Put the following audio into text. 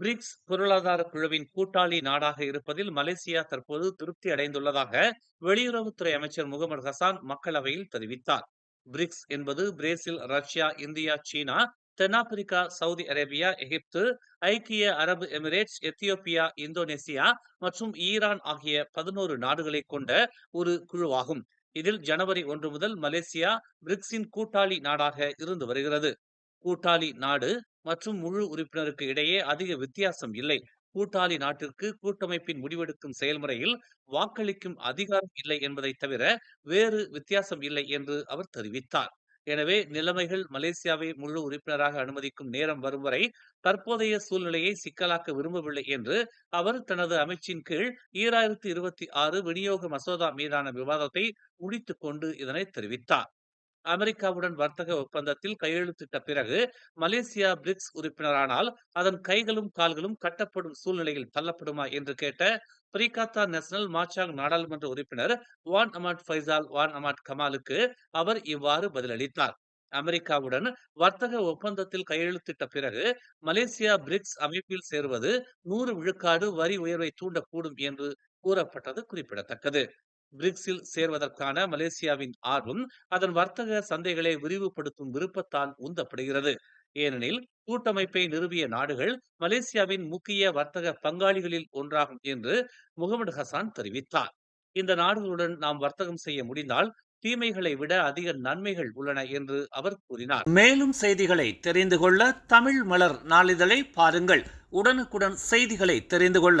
BRICS பொருளாதார குழுவின் கூட்டாளி நாடாக இருப்பதில் மலேசியா தற்போது திருப்தி அடைந்துள்ளதாக வெளியுறவுத்துறை அமைச்சர் முகமது ஹசான் மக்களவையில் தெரிவித்தார். பிரிக்ஸ் என்பது பிரேசில் ரஷ்யா இந்தியா சீனா தென்னாப்பிரிக்கா சவுதி அரேபியா எகிப்து ஐக்கிய அரபு எமிரேட்ஸ் எத்தியோப்பியா இந்தோனேசியா மற்றும் ஈரான் ஆகிய பதினோரு நாடுகளை கொண்ட ஒரு குழுவாகும். இதில் ஜனவரி ஒன்று முதல் மலேசியா பிரிக்ஸின் கூட்டாளி நாடாக இருந்து வருகிறது. கூட்டாளி நாடு மற்றும் முழு உறுப்பினருக்கு இடையே அதிக வித்தியாசம் இல்லை. கூட்டாளி நாட்டிற்கு கூட்டமைப்பின் முடிவெடுக்கும் செயல்முறையில் வாக்களிக்கும் அதிகாரம் இல்லை என்பதை தவிர வேறு வித்தியாசம் இல்லை என்று அவர் தெரிவித்தார். எனவே நிலைமைகள் மலேசியாவை முழு உறுப்பினராக அனுமதிக்கும் நேரம் வரும் வரை தற்போதைய சூழ்நிலையை சிக்கலாக்க விரும்பவில்லை என்று அவர் தனது அமைச்சின் கீழ் ஈராயிரத்தி இருபத்தி ஆறு விநியோக மசோதா மீதான விவாதத்தை முடித்துக் கொண்டு இதனை தெரிவித்தார். அமெரிக்காவுடன் வர்த்தக ஒப்பந்தத்தில் கையெழுத்திட்ட பிறகு மலேசியா பிரிக்ஸ் உறுப்பினரானால் அதன் கைகளும் கால்களும் கட்டப்படும் சூழ்நிலையில் தள்ளப்படுமா என்று கேட்ட பிரிகாத்தா நேஷனல் மாச்சாங் நாடாளுமன்ற உறுப்பினர் வான் அமாட் ஃபைசால் வான் அமாட் கமாலுக்கு அவர் இவ்வாறு பதிலளித்தார். அமெரிக்காவுடன் வர்த்தக ஒப்பந்தத்தில் கையெழுத்திட்ட பிறகு மலேசியா பிரிக்ஸ் அமைப்பில் சேருவது நூறு விழுக்காடு வரி உயர்வை தூண்டக்கூடும் என்று கூறப்பட்டது குறிப்பிடத்தக்கது. பிரிக்ஸில் சேர்வதற்கான மலேசியாவின் ஆர்வம் அதன் வர்த்தக சந்தைகளை விரிவுபடுத்தும் விருப்பத்தால் உந்தப்படுகிறது. ஏனெனில் கூட்டமைப்பை நிறுவிய நாடுகள் மலேசியாவின் முக்கிய வர்த்தக பங்காளிகளில் ஒன்றாகும் என்று முகமது ஹசான் தெரிவித்தார். இந்த நாடுகளுடன் நாம் வர்த்தகம் செய்ய முடிந்தால் தீமைகளை விட அதிக நன்மைகள் உள்ளன என்று அவர் கூறினார். மேலும் செய்திகளை தெரிந்து கொள்ள தமிழ் மலர் நாளிதழை பாருங்கள். உடனுக்குடன் செய்திகளை தெரிந்து கொள்ள